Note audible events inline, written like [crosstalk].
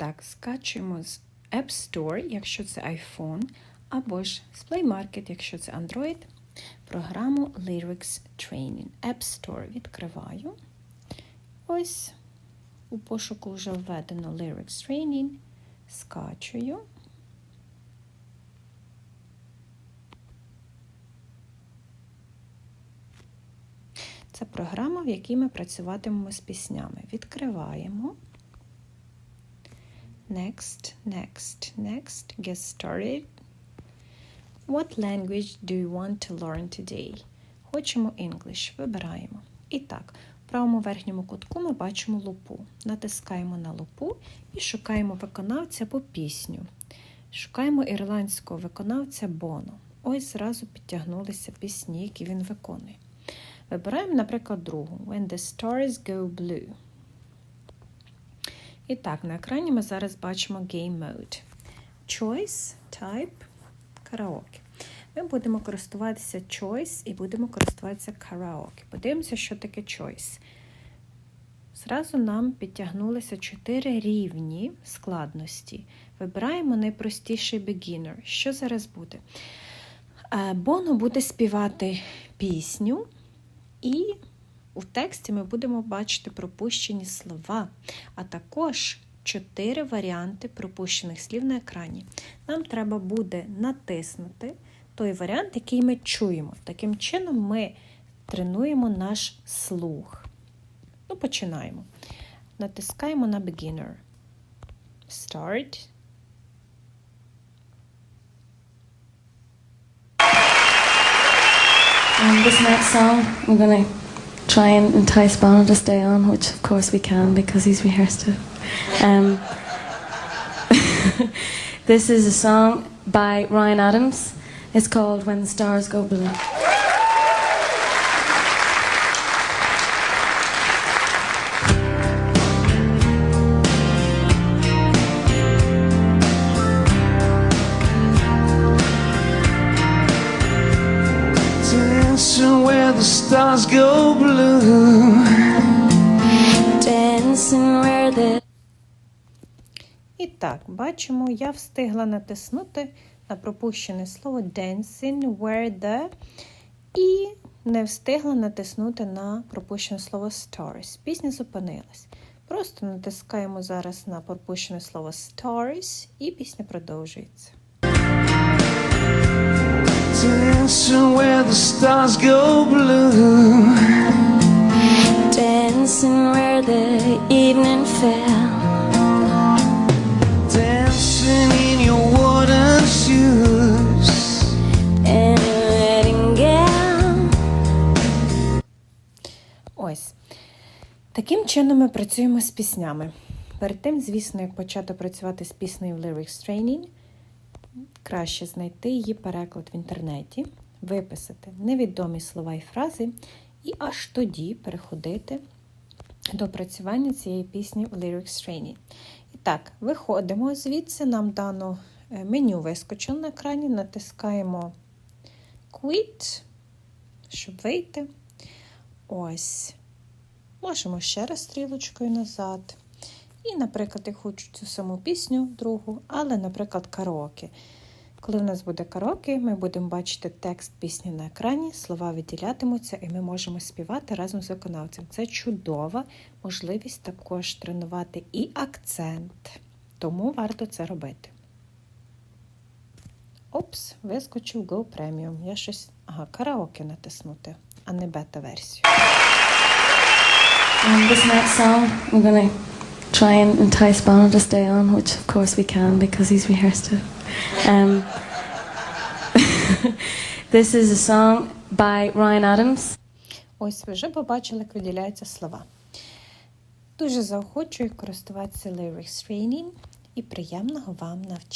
Так, скачуємо з App Store, якщо це iPhone, або ж з Play Market, якщо це Android, програму Lyrics Training. App Store відкриваю. Ось у пошуку вже введено Lyrics Training. Скачую. Це програма, в якій ми працюватимемо з піснями. Відкриваємо. Next, next, next. Get started. What language do you want to learn today? Хочемо English. Вибираємо. І так, в правому верхньому кутку ми бачимо лупу. Натискаємо на лупу і шукаємо виконавця по пісню. Шукаємо ірландського виконавця Боно. Ось зразу підтягнулися пісні, які він виконує. Вибираємо, наприклад, другу When the stars go blue. І так, на екрані ми зараз бачимо Game Mode. Choice, Type, Karaoke. Ми будемо користуватися Choice і будемо користуватися Karaoke. Подивимося, що таке Choice. Зразу нам підтягнулися чотири рівні складності. Вибираємо найпростіший beginner. Що зараз буде? Е, Боно буде співати пісню, і у тексті ми будемо бачити пропущені слова, а також чотири варіанти пропущених слів на екрані. Нам треба буде натиснути той варіант, який ми чуємо. Таким чином, ми тренуємо наш слух. Ну, починаємо. Натискаємо на Beginner. Start. Um, this next song, we're to try and entice Bono to stay on, which of course we can because he's rehearsed it. Um, [laughs] this is a song by Ryan Adams. It's called When the Stars Go Blue. Stars go blue. Dancing where the І так, бачимо, я встигла натиснути на пропущене слово dancing, where the, і не встигла натиснути на пропущене слово stars. Пісня зупинилась. Просто натискаємо зараз на пропущене слово stars, і пісня продовжується. Dancing where the stars go blue. dancing where the evening fell. Dancing in your wooden shoes. And a wedding gown. Ось. Таким чином ми працюємо з піснями. Перед тим, звісно, як почати працювати з піснею в Lyrics Training, краще знайти її переклад в інтернеті, виписати невідомі слова і фрази, і аж тоді переходити до опрацювання цієї пісні в Lyrics Training. І так, виходимо звідси, нам дано е, меню вискочило на екрані, натискаємо Quit, щоб вийти. Ось. Можемо ще раз стрілочкою назад. І, наприклад, я хочу цю саму пісню другу, але, наприклад, караоке. Коли в нас буде караоке, ми будемо бачити текст пісні на екрані, слова виділятимуться, і ми можемо співати разом з виконавцем. Це чудова можливість також тренувати і акцент. Тому варто це робити. Опс, вискочив Go Premium. Я щось. Ага, караоке натиснути, а не бета-версію. This next song, we're to try and entice Bono to stay on, which of course we can because he's rehearsed it. Um, [laughs] this is a song by Ryan Adams. Ось ви вже побачили, як виділяються слова. Дуже заохочую користуватися Lyrics Training і приємного вам навчання.